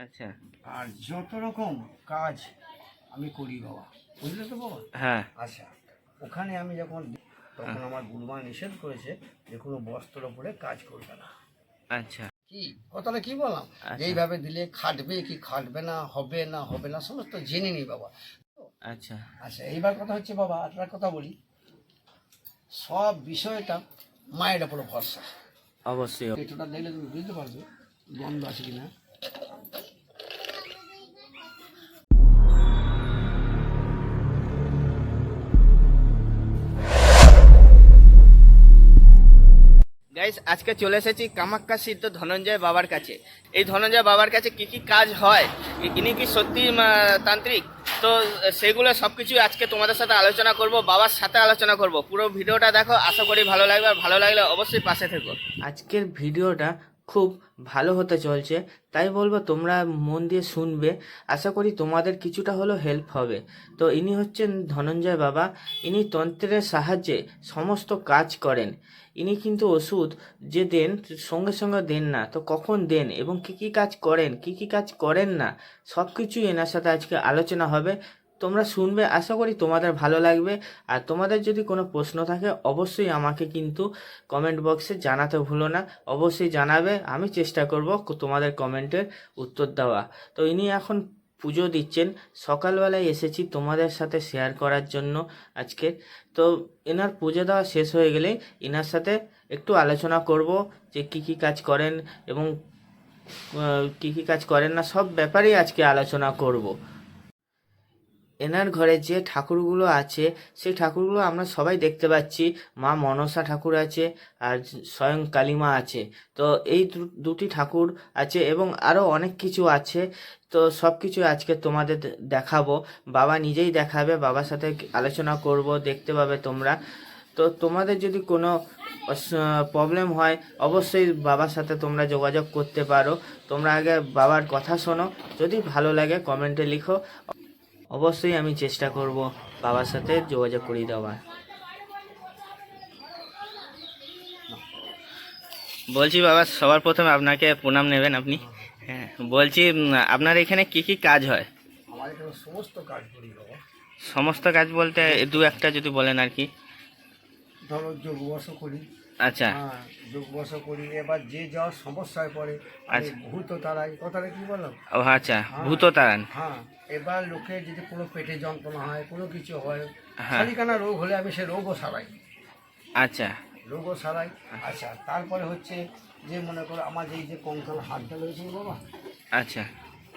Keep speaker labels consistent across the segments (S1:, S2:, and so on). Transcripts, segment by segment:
S1: আচ্ছা।
S2: আর যত রকম কাজ আমি করি বাবা বুঝলে তো বাবা?
S1: হ্যাঁ।
S2: আচ্ছা ওখানে আমি যখন তখন আমার গুরুমা নিষেধ করেছে যে কোনো বস্ত্রের ওপরে কাজ করবে না।
S1: আচ্ছা।
S2: কি? কথাটা কি বললাম?
S1: আচ্ছা।
S2: এইভাবে দিলে খাটবে কি খাটবে না হবে না হবে না সমস্ত জেনে নি বাবা।
S1: আচ্ছা।
S2: আচ্ছা এইবার কথা হচ্ছে বাবা একটা কথা বলি। সব বিষয়টা মায়ের ওপরে ভরসা।
S1: অবশ্যই।
S2: পেটোটা দেখলে তুমি বুঝতে পারবে গন্ধ আছে কিনা।
S1: গাইস আজকে চলে এসেছি কামাক্কা সিদ্ধ ধনঞ্জয় বাবার কাছে। এই ধনঞ্জয় বাবার কাছে কি কি কাজ হয়? ইনি কি সত্যি তান্ত্রিক? তো, সেগুলো সব কিছু আজকে তোমাদের সাথে আলোচনা করব, বাবার সাথে আলোচনা করব। পুরো ভিডিওটা দেখো, আশা করি ভালো লাগবে, আর ভালো লাগলে অবশ্যই পাশে থেকো। আজকের ভিডিওটা খুব ভালো হতে চলছে, তাই বলব তোমরা মন দিয়ে শুনবে, আশা করি তোমাদের কিছুটা হলেও হেল্প হবে। তো ইনি হচ্ছেন ধনঞ্জয় বাবা, ইনি তন্ত্রের সাহায্যে সমস্ত কাজ করেন। ইনি কিন্তু ওষুধ যে দেন, সঙ্গে সঙ্গে দেন না। তো কখন দেন এবং কি কি কাজ করেন, কি কি কাজ করেন না সব কিছুই এনার সাথে আজকে আলোচনা হবে। তোমরা শুনবে, আশা করি তোমাদের ভালো লাগবে। আর তোমাদের যদি কোনো প্রশ্ন থাকে, অবশ্যই আমাকে কিন্তু কমেন্ট বক্সে জানাতে ভুলো না। অবশ্যই জানাবে, আমি চেষ্টা করব তোমাদের কমেন্টের উত্তর দেওয়া। তো ইনি এখন পুজো দিচ্ছেন। সকালবেলায় এসেছি তোমাদের সাথে শেয়ার করার জন্য আজকে। তো এনার পুজো দেওয়া শেষ হয়ে গেলে এনার সাথে একটু আলোচনা করব যে কি কি কাজ করেন এবং কি কি কাজ করেন না, সব ব্যাপারেই আজকে আলোচনা করব। এনার ঘরে যে ঠাকুরগুলো আছে, সেই ঠাকুরগুলো আমরা সবাই দেখতে পাচ্ছি। মা মনসা ঠাকুর আছে আর স্বয়ং কালীমা আছে। তো এই দুটি ঠাকুর আছে এবং আরও অনেক কিছু আছে। তো সব কিছু আজকে তোমাদের দেখাবো। বাবা নিজেই দেখাবে, বাবার সাথে আলোচনা করব, দেখতে পাবে তোমরা। তো তোমাদের যদি কোনো প্রবলেম হয়, অবশ্যই বাবার সাথে তোমরা যোগাযোগ করতে পারো। তোমরা আগে বাবার কথা শোনো। যদি ভালো লাগে কমেন্টে লিখো। অবশ্যই আমি চেষ্টা করব বাবার সাথে যোগাযোগ করিয়ে দেওয়ার। বলছি বাবা সবার প্রথমে আপনাকে প্রণাম নেবেন আপনি। হ্যাঁ বলছি আপনার এখানে কি কি কাজ হয়?
S2: সমস্ত কাজ করি বাবা
S1: সমস্ত কাজ বলতে দু একটা যদি বলেন আর কি।
S2: ধরো যোগ করি।
S1: আচ্ছা।
S2: হ্যাঁ যোগ বস করি এবার যে যাওয়ার সমস্যায় পড়ে
S1: আচ্ছা।
S2: ভূত তারাই। কথাটা কি বললাম?
S1: ও আচ্ছা ভূত তারান।
S2: হ্যাঁ এবার লোকে যদি কোনো পেটে যন্ত্রণা হয় কোনো কিছু হয়
S1: হ্যাঁ।
S2: রোগ হলে আমি সে রোগও সারাই।
S1: আচ্ছা।
S2: রোগও সারাই। আচ্ছা তারপরে হচ্ছে যে মনে করো আমার এই যে কঙ্কাল হাতটা রয়েছে বাবা
S1: আচ্ছা।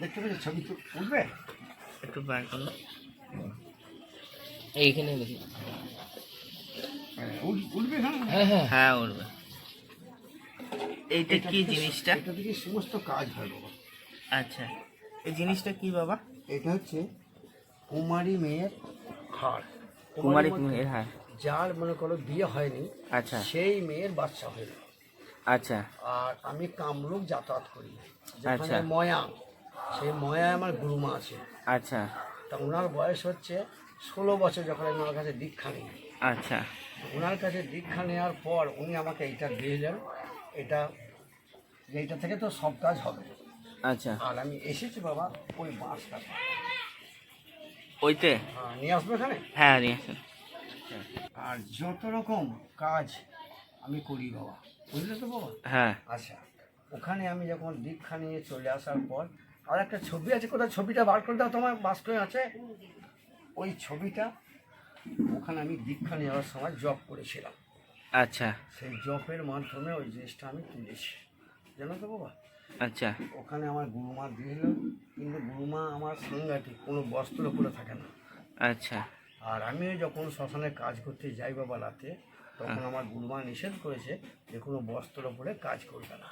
S2: দেখতে পেয়েছ ছবি তো উঠবে?
S1: একটু বার করুন এইখানে দেখি।
S2: উঠবে হ্যাঁ
S1: হ্যাঁ উঠবে এইটা কি জিনিসটা?
S2: এটা থেকে সমস্ত কাজ হয় বাবা
S1: আচ্ছা এই জিনিসটা কি বাবা?
S2: এটা হচ্ছে কুমারী মেয়ের হার।
S1: কুমারী মেয়ের
S2: যার মনে করো বিয়ে হয়নি
S1: আচ্ছা।
S2: সেই মেয়ের বাচ্চা হয়ে
S1: আচ্ছা।
S2: আর আমি কামরূপ যাতায়াত করি।
S1: আচ্ছা।
S2: ময়া সেই ময়ায় আমার গুরুমা আছে।
S1: আচ্ছা।
S2: তা ওনার বয়স হচ্ছে ষোলো বছর যখন আমি ওনার কাছে দীক্ষা নিই।
S1: আচ্ছা।
S2: ওনার কাছে দীক্ষা নেওয়ার পর উনি আমাকে এইটা দিলেন এটা এইটা থেকে তো সব কাজ হবে।
S1: আচ্ছা।
S2: আর আমি এসেছি বাবা ওই বাঁশটা
S1: ওইতে?
S2: হ্যাঁ, নিয়ে আসবে এখানে
S1: হ্যাঁ নিয়ে আসুন।
S2: আর যত রকম কাজ আমি করি বাবা বুঝলে তো বাবা?
S1: হ্যাঁ।
S2: আচ্ছা ওখানে আমি যখন দীক্ষা নিয়ে চলে আসার পর আর একটা ছবি আছে কোথায়? ছবিটা বার করে দাও তোমার বাস্তবে আছে? ওই ছবিটা ওখানে আমি দীক্ষা নেওয়ার সময় জব করেছিলাম।
S1: আচ্ছা।
S2: সেই জবের মাধ্যমে ওই জিনিসটা আমি তুলেছি। জানো তো বাবা?
S1: আচ্ছা।
S2: ওখানে আমার গুরুমা দিয়েছিল কিন্তু গুরুমা আমার সাংঘাতিক কোনো বস্ত্র পরে থাকে না।
S1: আচ্ছা।
S2: আর আমিও যখন শ্মশানে কাজ করতে যাই বাবা রাতে তখন আমার গুরুমা নিষেধ করেছে যে কোনো বস্ত্র পরে কাজ করবে না।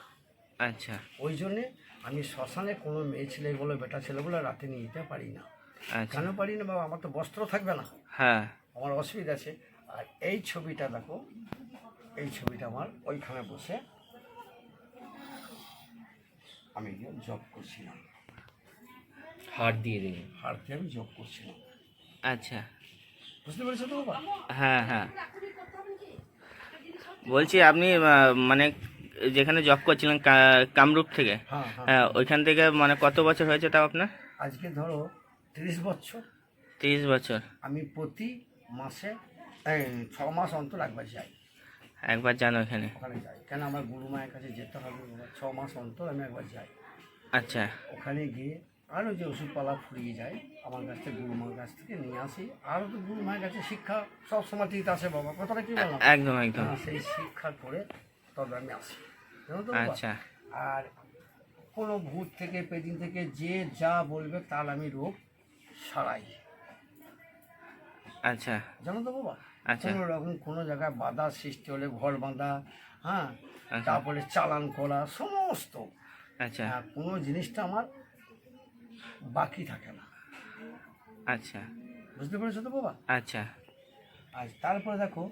S1: আচ্ছা।
S2: ওই জন্যে আমি শ্মশানে কোনো মেয়ে ছেলে বলো বেটা ছেলে বলে রাতে নিয়ে যেতে পারি না। কেন পারি না বাবা? আমার তো বস্ত্র থাকবে না।
S1: হ্যাঁ।
S2: আমার অসুবিধা আছে। আর এই ছবিটা দেখো এই ছবিটা আমার ওইখানে বসে আমি জব করছিলাম।
S1: হাট দিয়ে দিন
S2: দিয়ে আমি জব করছিলাম।
S1: আচ্ছা।
S2: বুঝতে পেরেছ তো বাবা?
S1: হ্যাঁ হ্যাঁ। বলছি আপনি মানে যেখানে জব করছিলেন কামরূপ থেকে
S2: হ্যাঁ হ্যাঁ।
S1: হ্যাঁ ওইখান থেকে মানে কত বছর হয়েছে তাও আপনার?
S2: আজকে ধরো তিরিশ বছর।
S1: তিরিশ বছর।
S2: আমি প্রতি মাসে ছ মাস অন্তর একবার যাই।
S1: একবার যান ওইখানে
S2: ওখানে যাই। কেন আমার গুরু মায়ের কাছে যেতে হবে। ছ মাস অন্তর আমি একবার যাই।
S1: আচ্ছা।
S2: ওখানে গিয়ে আরও যে ওষুধপালা ফুরিয়ে যায় আমার কাছ থেকে গুরু মায়ের কাছ থেকে নিয়ে আসি। আরও তো গুরু মায়ের কাছে শিক্ষা সব সময় ঠিক আছে বাবা। কথাটা কি বললাম?
S1: একদম একদম।
S2: সেই শিক্ষা করে তবে আমি আসি।
S1: আচ্ছা।
S2: আর কোনো ভূত থেকে পেদিন থেকে যে যা বলবে তার আমি রোগ সারাই।
S1: আচ্ছা।
S2: জানো তো বাবা?
S1: আচ্ছা।
S2: কোনো রকম কোনো জায়গায় বাধা সৃষ্টি হলে ঘর বাঁধা হ্যাঁ?
S1: আচ্ছা।
S2: তারপরে চালান করা সমস্ত।
S1: আচ্ছা।
S2: হ্যাঁ, কোনো জিনিসটা আমার বাকি থাকে না।
S1: আচ্ছা।
S2: বুঝতে পেরেছ তো বাবা?
S1: আচ্ছা।
S2: আর তারপরে দেখো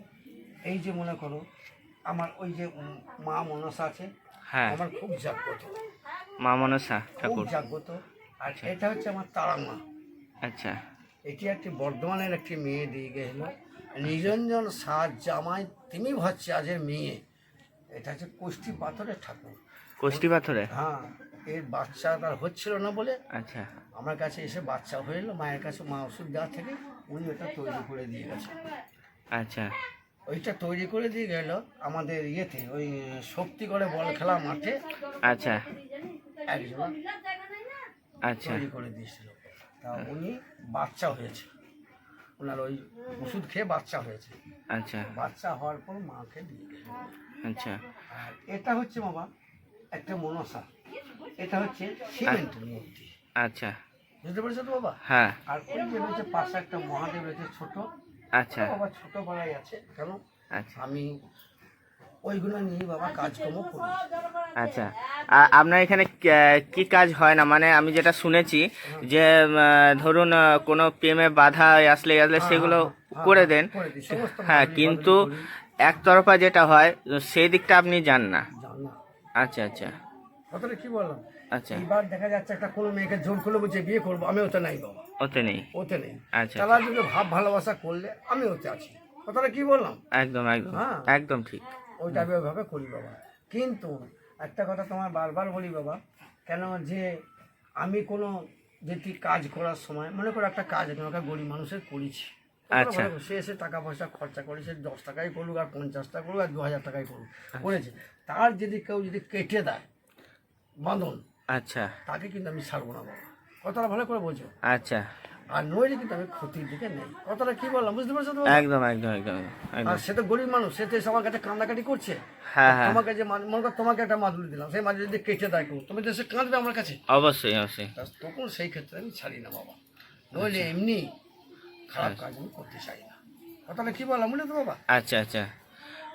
S2: এই যে মনে করো আমার ওই যে মা মনসা আছে
S1: হ্যাঁ।
S2: আমার খুব জাগ্রত।
S1: মা মনসা
S2: খুব
S1: ঠাকুর
S2: জাগ্রত। আর এটা হচ্ছে আমার তারা মা
S1: আচ্ছা।
S2: এটি একটি বর্ধমানের একটি মেয়ে দিয়ে গেছিল নিরঞ্জন সাজ জামাই তিনি আজের মেয়ে। এটা হচ্ছে কোষ্ঠী পাথরের ঠাকুর।
S1: কোষ্টি পাথরে?
S2: হ্যাঁ এর বাচ্চা তার হচ্ছিল না বলে
S1: আচ্ছা।
S2: আমার কাছে এসে বাচ্চা হয়ে এলো মায়ের কাছে মা ওষুধ দেওয়া থেকে উনি ওটা তৈরি করে দিয়ে গেছে।
S1: আচ্ছা।
S2: ওইটা তৈরি করে দিয়ে গেল আমাদের ইয়েতে ওই শক্তি করে বল খেলা মাঠে।
S1: আচ্ছা।
S2: একজন
S1: আচ্ছা।
S2: তৈরি করে দিয়েছিল। তা উনি বাচ্চা হয়েছে। ওনার ওই ওষুধ খেয়ে বাচ্চা হয়েছে।
S1: আচ্ছা।
S2: বাচ্চা হওয়ার পর মাকে দিয়ে
S1: আচ্ছা।
S2: আর এটা হচ্ছে বাবা একটা মনসা। এটা হচ্ছে সিমেন্টের মূর্তি।
S1: আচ্ছা।
S2: বুঝতে পেরেছ তো বাবা?
S1: হ্যাঁ।
S2: আর ওই যে রয়েছে পাশে একটা মহাদেব রয়েছে ছোট
S1: আচ্ছা।
S2: বাবা ছোটবেলায় আছে। কেন?
S1: আচ্ছা।
S2: আমি ওইগুলো নিয়ে বাবা কাজকর্ম করি।
S1: আচ্ছা আপনার এখানে কে- কাজ হয় না? মানে আমি যেটা শুনেছি যে ধরুন কোনো প্রেমে বাধা আসলে আসলে সেগুলো
S2: হ্যাঁ,
S1: করে দেন।
S2: করে সমস্ত
S1: হ্যাঁ কিন্তু একতরফা যেটা হয় সেই দিকটা আপনি যান না? আচ্ছা আচ্ছা।
S2: কথাটা কি বললাম?
S1: আচ্ছা।
S2: এইবার দেখা যাচ্ছে একটা কোনো মেয়েকে জোর করলে বলছে বিয়ে করব আমি ওতে নাই বাবা।
S1: ওতে নেই।
S2: ওতে নেই।
S1: আচ্ছা
S2: তারা যদি ভাব ভালোবাসা করলে আমি ওতে আছি। কথাটা কি বললাম?
S1: একদম একদম।
S2: হ্যাঁ।
S1: একদম ঠিক।
S2: ওইটা আমি ওইভাবে করি বাবা। কিন্তু একটা কথা তোমার বারবার বলি বাবা কেন যে আমি কোনো যেটি কাজ করার সময় মনে করো একটা কাজ আমি ওকে গরিব মানুষের করেছি।
S1: আচ্ছা।
S2: সে এসে টাকা পয়সা খরচা করে সে দশ টাকাই করুক আর পঞ্চাশ টাকা করুক আর দু হাজার টাকাই করুক
S1: আচ্ছা।
S2: করেছে। তার যদি কেউ যদি কেটে দেয় বাঁধন
S1: আচ্ছা।
S2: তাকে কিন্তু আমি ছাড়বো না বাবা। কথাটা ভালো করে বলছো
S1: আচ্ছা।
S2: আর নইলে কিন্তু আমি ক্ষতির দিকে নেই। কথাটা কি বললাম? বুঝতে পারছ তো
S1: একদম একদম একদম
S2: আর সে তো গরিব মানুষ সে তো আমার কাছে কান্দাকাটি করছে।
S1: হ্যাঁ হ্যাঁ।
S2: তোমাকে যে মনে করো তোমাকে একটা মাদুলি দিলাম সেই মাদুলি যদি কেটে দেয় তুমি তো এসে কাঁদবে আমার কাছে।
S1: অবশ্যই অবশ্যই।
S2: তখন সেই ক্ষেত্রে আমি ছাড়ি না বাবা। নইলে এমনি খারাপ
S1: আচ্ছা।
S2: কাজ আমি করতে চাই না। কথাটা কি বললাম বুঝলে তো বাবা?
S1: আচ্ছা আচ্ছা।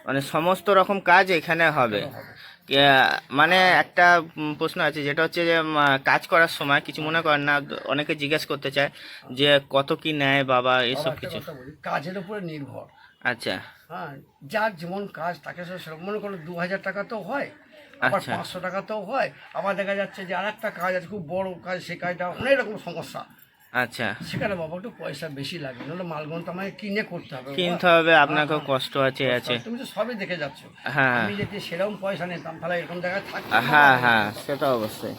S1: মানে সমস্ত রকম কাজ এখানে হবে। মানে একটা প্রশ্ন আছে যেটা হচ্ছে যে কাজ করার সময় কিছু মনে করেন না অনেকে জিজ্ঞেস করতে চায় যে কত কি নেয় বাবা এসব কিছু।
S2: কাজের উপরে নির্ভর।
S1: আচ্ছা।
S2: হ্যাঁ যার যেমন কাজ তাকে সেরকম মনে করো দু হাজার টাকা তো হয় আবার
S1: আচ্ছা।
S2: পাঁচশো টাকা তো হয় আবার দেখা যাচ্ছে যে আর একটা কাজ আছে খুব বড় কাজ সেই কাজটা অনেক রকম সমস্যা।
S1: আচ্ছা।
S2: সেখানে বাবা একটু পয়সা বেশি লাগে নাহলে মালগন তো আমাকে কিনে করতে হবে
S1: কিনতে হবে আপনাকেও কষ্ট আছে আছে।
S2: তুমি তো সবই দেখে যাচ্ছ।
S1: হ্যাঁ।
S2: আমি যদি সেরকম পয়সা নিতাম তাহলে এরকম জায়গায় থাকতাম
S1: হ্যাঁ হ্যাঁ সেটা অবশ্যই।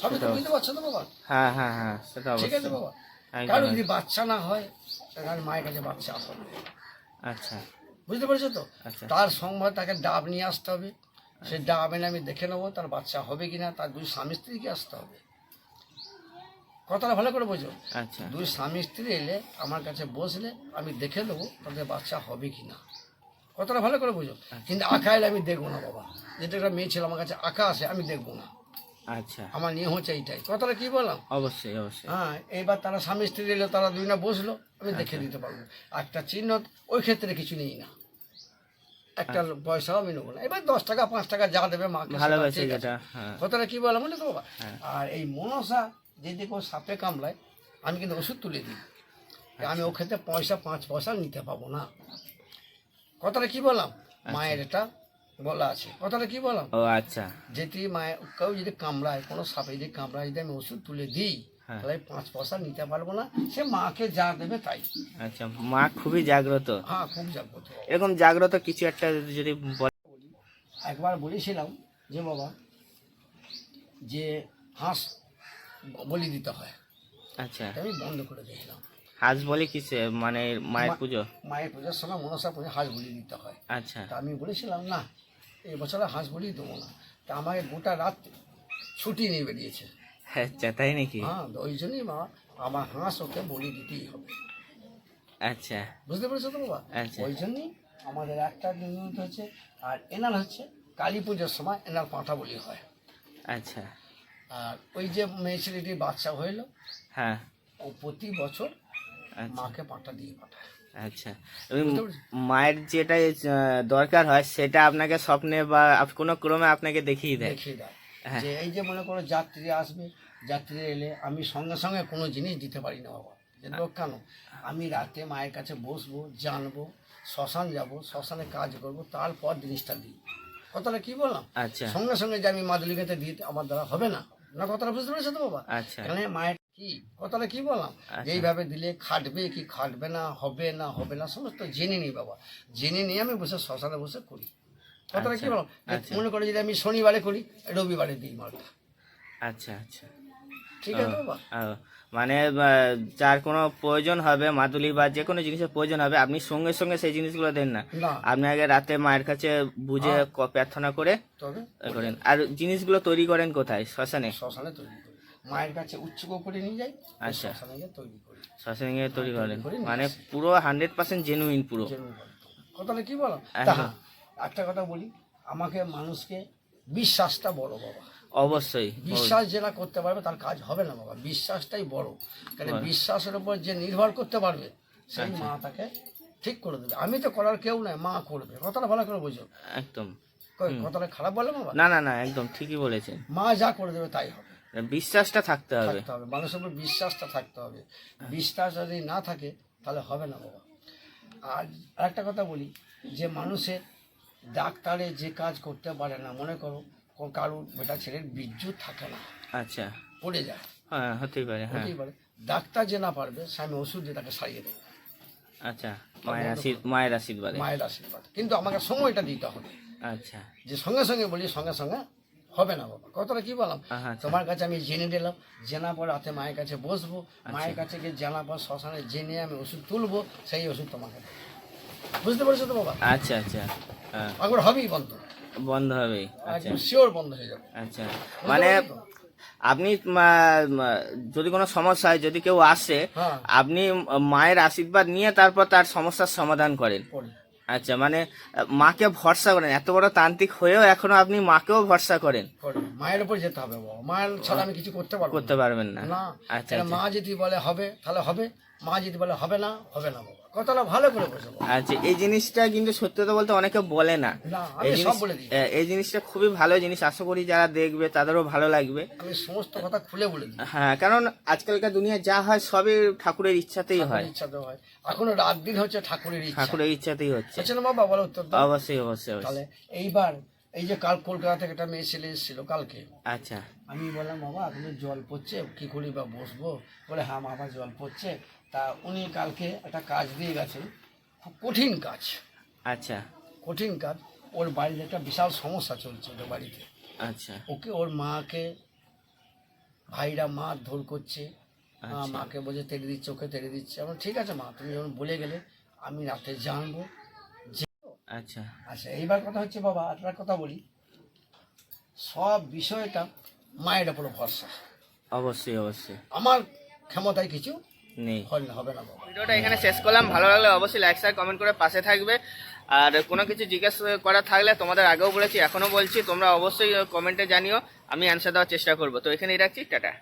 S2: সবই তো বুঝতে পারছ তো বাবা?
S1: হ্যাঁ হ্যাঁ হ্যাঁ সেটা
S2: ঠিক আছে বাবা। যদি বাচ্চা না হয় তাহলে মায়ের কাছে বাচ্চা আসবে
S1: আচ্ছা।
S2: বুঝতে পারছ তো?
S1: আচ্ছা।
S2: তার সংবাদ তাকে ডাব নিয়ে আসতে হবে। সে ডাব এনে আমি দেখে নেব তার বাচ্চা হবে কিনা তার দুই স্বামী স্ত্রীকে আসতে হবে। কথাটা ভালো করে বোঝো।
S1: আচ্ছা।
S2: দুই স্বামী স্ত্রী এলে আমার কাছে বসলে আমি দেখে দেবো তাদের বাচ্চা হবে কি না। কথাটা ভালো করে বোঝো। কিন্তু আঁকা এলে আমি দেখব না বাবা। যেটা একটা মেয়ে ছিল আমার কাছে আঁকা আসে আমি দেখব না।
S1: আচ্ছা।
S2: আমার নিয়ম হচ্ছে এইটাই। কথাটা কি বললাম?
S1: অবশ্যই অবশ্যই।
S2: হ্যাঁ এইবার তারা স্বামী স্ত্রী এলো তারা দুই না বসল আমি দেখে দিতে পারব। একটা চিহ্ন ওই ক্ষেত্রে কিছু নেই না। একটা পয়সাও আমি নেব না। এবার দশ টাকা পাঁচ টাকা যা দেবে আছে।
S1: হ্যাঁ।
S2: কথাটা কি বললাম মনে তো বাবা?
S1: হ্যাঁ।
S2: আর এই মনসা যদি কেউ সাপে কামড়ায় আমি কিন্তু ওষুধ তুলে দিই। আমি ও ক্ষেত্রে পয়সা পাঁচ পয়সা নিতে পাবো না। কথাটা কি বললাম? মায়ের এটা বলা আছে। কথাটা কি বললাম?
S1: ও আচ্ছা।
S2: যেটি মায়ের কেউ যদি কামড়ায় কোনো সাপে যদি কামড়ায় যদি আমি ওষুধ তুলে দিই
S1: হ্যাঁ।
S2: তাহলে পাঁচ পয়সা নিতে পারব না। সে মাকে যা দেবে তাই।
S1: আচ্ছা মা খুবই জাগ্রত।
S2: হ্যাঁ খুব জাগ্রত।
S1: এরকম জাগ্রত কিছু একটা যদি বল-
S2: একবার বলেছিলাম যে বাবা যে হাঁস বলি দিতে হয়।
S1: আচ্ছা।
S2: আমি বন্ধ করে দিয়েছিলাম।
S1: হাঁস বলে কিসে মানে মায়ের পুজো?
S2: মায়ের পুজোর সময় মনসা পুজো হাঁস বলি দিতে হয়।
S1: আচ্ছা।
S2: তা আমি বলেছিলাম না এই বছর আর হাঁস বলি দেবো না। তা আমাকে গোটা রাত ছুটি নিয়ে বেরিয়েছে।
S1: আচ্ছা তাই নাকি?
S2: হ্যাঁ ওই জন্যই মা আমার হাঁস ওকে বলি দিতেই হবে।
S1: আচ্ছা।
S2: বুঝতে পেরেছ তো বাবা?
S1: আচ্ছা।
S2: ওই জন্যই আমাদের একটা নিয়মিত হচ্ছে আর এনার হচ্ছে কালী পুজোর সময় এনার পাঁঠা বলি হয়।
S1: আচ্ছা।
S2: আর ওই যে মেয়ে ছেলেটির বাচ্চা হইল।
S1: হ্যাঁ।
S2: ও প্রতি বছর
S1: আচ্ছা।
S2: মাকে পাঁঠা দিয়ে পাঠায়।
S1: আচ্ছা। মায়ের যেটা দরকার হয় সেটা আপনাকে স্বপ্নে বা কোনো ক্রমে আপনাকে দেখিয়ে দেয়।
S2: দেখিয়ে দেয়।
S1: হ্যাঁ।
S2: যে এই যে মনে করো যাত্রী আসবে যাত্রী এলে আমি সঙ্গে সঙ্গে কোনো জিনিস দিতে পারি না বাবা। যে কেন? আমি রাতে মায়ের কাছে বসবো জানব শ্মশান যাব শ্মশানে কাজ করব তারপর জিনিসটা দিই। কথাটা কি বললাম?
S1: আচ্ছা।
S2: সঙ্গে সঙ্গে যে আমি মাদুলিকাতে দিই আমার দ্বারা হবে না। না কথাটা বুঝতে পেরেছ তো বাবা?
S1: আচ্ছা।
S2: এখানে মায়ের কি কথাটা কি বললাম?
S1: আচ্ছা।
S2: এইভাবে দিলে খাটবে কি খাটবে না হবে না হবে না সমস্ত জেনে নিই বাবা। জেনে নিয়ে আমি বসে শ্মশানে বসে করি। কথাটা কি
S1: আচ্ছা,
S2: বললাম?
S1: আচ্ছা।
S2: মনে করে যদি আমি শনিবারে করি রবিবারে দিই মালটা।
S1: আচ্ছা আচ্ছা।
S2: ঠিক আছে বাবা।
S1: মানে যার কোনো প্রয়োজন হবে মাদুলি বা যে কোনো জিনিসের প্রয়োজন হবে আপনি সঙ্গে সঙ্গে সেই জিনিসগুলো দেন না। আপনি আগে রাতে মায়ের কাছে বুঝে প্রার্থনা করে করেন। আর জিনিসগুলো তৈরি করেন কোথায়? শ্মশানে?
S2: শ্মশানে তৈরি মায়ের কাছে উচ্চক করে নিয়ে যাই
S1: আচ্ছা।
S2: শ্মশানে গিয়ে তৈরি
S1: তৈরি করেন। মানে পুরো হান্ড্রেড পার্সেন্ট জেনুইন পুরো।
S2: কথাটা কি বলো। তা হ্যাঁ, একটা কথা বলি। আমাকে মানুষকে বিশ্বাসটা বড় বাবা।
S1: অবশ্যই
S2: বিশ্বাস যেটা করতে পারবে তার কাজ হবে না বাবা। বিশ্বাসটাই বড়। কারণ বিশ্বাসের উপর যে নির্ভর করতে পারবে সেই
S1: আচ্ছা।
S2: মা তাকে ঠিক করে দেবে। আমি তো করার কেউ নাই মা করবে। কথাটা ভালো করে বুঝো।
S1: একদম।
S2: কথাটা খারাপ বলে বাবা?
S1: না না না একদম ঠিকই বলেছেন।
S2: মা যা করে দেবে তাই হবে।
S1: বিশ্বাসটা থাকতে হবে।
S2: থাকতে হবে। মানুষের উপর বিশ্বাসটা থাকতে হবে। বিশ্বাস যদি না থাকে তাহলে হবে না বাবা। আর একটা কথা বলি যে মানুষের ডাক্তারে যে কাজ করতে পারে না মনে করো কারোর বেটা ছেলের বিদ্যুৎ থাকে না।
S1: আচ্ছা।
S2: পড়ে যায়।
S1: হ্যাঁ হতেই পারে হ্যাঁ।
S2: হতেই পারে। ডাক্তার যে না পারবে সে আমি ওষুধ দিয়ে তাকে সারিয়ে দেবো।
S1: আচ্ছা মায়ের আশীর্ মায়ের আশীর্বাদে।
S2: মায়ের আশীর্বাদ। কিন্তু আমাকে সময়টা দিতে হবে।
S1: আচ্ছা।
S2: যে সঙ্গে সঙ্গে বলি সঙ্গে সঙ্গে হবে না বাবা। কথাটা কি বললাম?
S1: আচ্ছা।
S2: তোমার কাছে আমি জেনে দিলাম জানা পর রাতে মায়ের কাছে বসবো।
S1: আচ্ছা।
S2: মায়ের কাছে গিয়ে জানা পর শ্মশানে জেনে আমি ওষুধ তুলবো সেই ওষুধ তোমাকে। বুঝতে পারছ তো বাবা?
S1: আচ্ছা আচ্ছা। হ্যাঁ।
S2: একবার হবেই বন্ধ
S1: বন্ধ হবে। আচ্ছা।
S2: শিওর বন্ধ হয়ে যাবে।
S1: আচ্ছা। মানে আপনি যদি কোনো সমস্যা হয় যদি কেউ আসে
S2: হ্যাঁ।
S1: আপনি মায়ের আশীর্বাদ নিয়ে তারপর তার সমস্যার সমাধান করেন। আচ্ছা মানে মাকে ভরসা করেন। এত বড় তান্ত্রিক হয়েও এখনও আপনি মাকেও ভরসা করেন।
S2: মায়ের উপর যেতে হবে মায়ের ছাড়া আমি কিছু করতে পারব
S1: করতে পারবেন না। আচ্ছা আচ্ছা।
S2: মা যদি বলে হবে তাহলে হবে। মা যদি বলে হবে না হবে না কথাটা ভালো করে বোঝাবো
S1: আচ্ছা এই জিনিসটা কিন্তু বলতে অনেকে বলে না।
S2: না
S1: এই জিনিস জিনিসটা খুবই ভালো জিনিস। আশা করি যারা দেখবে তাদেরও ভালো লাগবে।
S2: আমি সমস্ত কথা খুলে বলে দিই।
S1: হ্যাঁ কারণ আজকালকার দুনিয়া যা হয় সবই ঠাকুরের ইচ্ছাতেই হয়।
S2: ইচ্ছাতে হয়। এখনও রাত দিন হচ্ছে ঠাকুরের ইচ্ছা।
S1: ঠাকুরের ইচ্ছাতেই হচ্ছে।
S2: বাবা বলো উত্তর
S1: অবশ্যই অবশ্যই
S2: তাহলে এইবার এই যে কাল কলকাতা থেকে একটা মেয়ে ছেলে এসেছিল কালকে।
S1: আচ্ছা।
S2: আমি বললাম বাবা এখন জল পড়ছে কি করি বা বসবো? বলে হ্যাঁ বাবা জল পড়ছে। তা উনি কালকে একটা কাজ দিয়ে গেছেন খুব কঠিন কাজ।
S1: আচ্ছা।
S2: কঠিন কাজ ওর বাড়িতে একটা বিশাল সমস্যা চলছে ওদের বাড়িতে।
S1: আচ্ছা।
S2: ওকে ওর মাকে ভাইরা মা ধর করছে
S1: আচ্ছা।
S2: মাকে বলে তেড়ে দিচ্ছে ওকে তেড়ে দিচ্ছে। আমার ঠিক আছে মা তুমি যখন বলে গেলে আমি রাতে জানব। যে
S1: আচ্ছা।
S2: আচ্ছা এইবার কথা হচ্ছে বাবা একটা কথা বলি। সব বিষয়টা মায়ের উপর ভরসা।
S1: অবশ্যই অবশ্যই।
S2: আমার ক্ষমতায় কিছু
S1: নেই।
S2: হবে না
S1: ভিডিওটা এখানে শেষ করলাম। ভালো লাগলে অবশ্যই লাইক শেয়ার কমেন্ট করে পাশে থাকবে। আর কোনো কিছু জিজ্ঞেস করা থাকলে তোমাদের আগেও বলেছি এখনও বলছি তোমরা অবশ্যই কমেন্টে জানিও। আমি অ্যান্সার দেওয়ার চেষ্টা করব। তো এখানেই রাখছি টাটা।